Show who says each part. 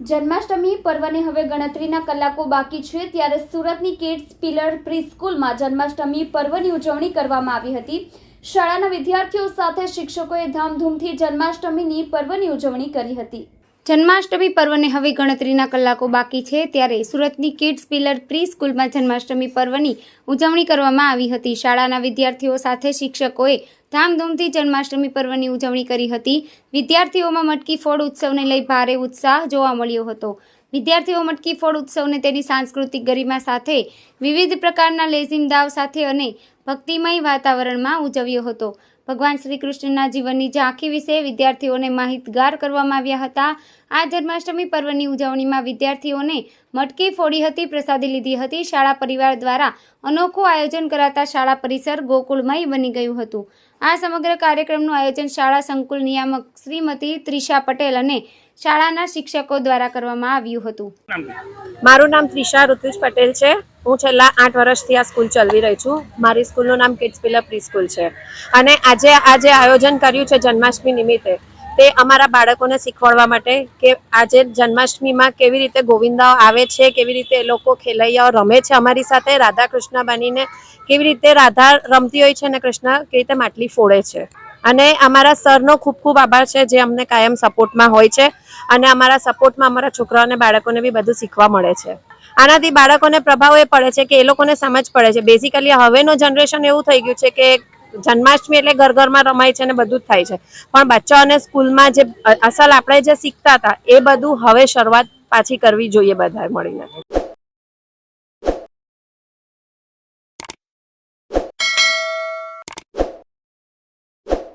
Speaker 1: જન્માષ્ટમી પર્વને હવે ગણતરીના કલાકો બાકી છે, ત્યારે સુરતની કિડ્સ પિલર પ્રીસ્કૂલમાં જન્માષ્ટમી પર્વની ઉજવણી કરવામાં આવી હતી. શાળાના વિદ્યાર્થીઓ સાથે શિક્ષકોએ ધામધૂમથી જન્માષ્ટમીની પર્વની ઉજવણી કરી હતી. જન્માષ્ટમી પર્વને હવે ગણતરીના કલાકો બાકી છે, ત્યારે સુરતની કિડ્સ પિલર પ્રી સ્કૂલમાં જન્માષ્ટમી પર્વની ઉજવણી કરવામાં આવી હતી. શાળાના વિદ્યાર્થીઓ સાથે શિક્ષકોએ ધામધૂમથી જન્માષ્ટમી પર્વની ઉજવણી કરી હતી. વિદ્યાર્થીઓમાં મટકી ફોડ ઉત્સવને લઈ ભારે ઉત્સાહ જોવા મળ્યો હતો. વિદ્યાર્થીઓ મટકી ફોડ ઉત્સવને તેની સાંસ્કૃતિક ગરિમા સાથે, વિવિધ પ્રકારના લેઝિમ દાવ સાથે અને ભક્તિમય વાતાવરણમાં ઉજવ્યો હતો. ભગવાન શ્રી કૃષ્ણના જીવનની ઝાંખી વિશે વિદ્યાર્થીઓને માહિતગાર કરવામાં આવ્યા હતા, આ જન્માષ્ટમી પર્વની ઉજવણીમાં વિદ્યાર્થીઓને મટકી ફોડી હતી, પ્રસાદી લીધી હતી. શાળા પરિવાર દ્વારા અનોખું આયોજન કરાતા શાળા પરિસર ગોકુળમય બની ગયું હતું. આ સમગ્ર કાર્યક્રમનું આયોજન શાળા સંકુલ નિયામક શ્રીમતી ત્રિષા પટેલ અને શાળાના શિક્ષકો દ્વારા કરવામાં આવ્યું હતું.
Speaker 2: મારું નામ ત્રિષા ઋતુજ પટેલ છે. હું છેલ્લા આઠ વર્ષથી આ સ્કૂલ ચલાવી રહી છું. મારી સ્કૂલનું નામ કિડ્સ પિલર પ્રી સ્કૂલ છે. અને આજે આ જે આયોજન કર્યું છે જન્માષ્ટમી નિમિત્તે તે અમારા બાળકોને શીખવાડવા માટે કે આજે જન્માષ્ટમીમાં કેવી રીતે ગોવિંદાઓ આવે છે, કેવી રીતે એ લોકો ખેલૈયાઓ રમે છે અમારી સાથે રાધા કૃષ્ણ બનીને કેવી રીતે રાધા રમતી હોય છે અને કૃષ્ણ કેવી રીતે માટલી ફોડે છે. અને અમારા સરનો ખૂબ ખૂબ આભાર છે જે અમને કાયમ સપોર્ટમાં હોય છે અને અમારા સપોર્ટમાં અમારા છોકરાઓને બાળકોને બી બધું શીખવા મળે છે. આનાથી બાળકોને પ્રભાવ એ પડે છે કે એ લોકોને સમજ પડે છે. બેઝિકલી હવેનો જનરેશન એવું થઈ ગયું છે કે જન્માષ્ટમી એટલે ઘર ઘરમાં રમાય છે અને બધું જ થાય છે. પણ બચ્ચાઓને સ્કૂલમાં જે અસલ આપણે જે શીખતા હતા, એ બધું હવે શરૂઆત પાછી કરવી જોઈએ બધા મળીને.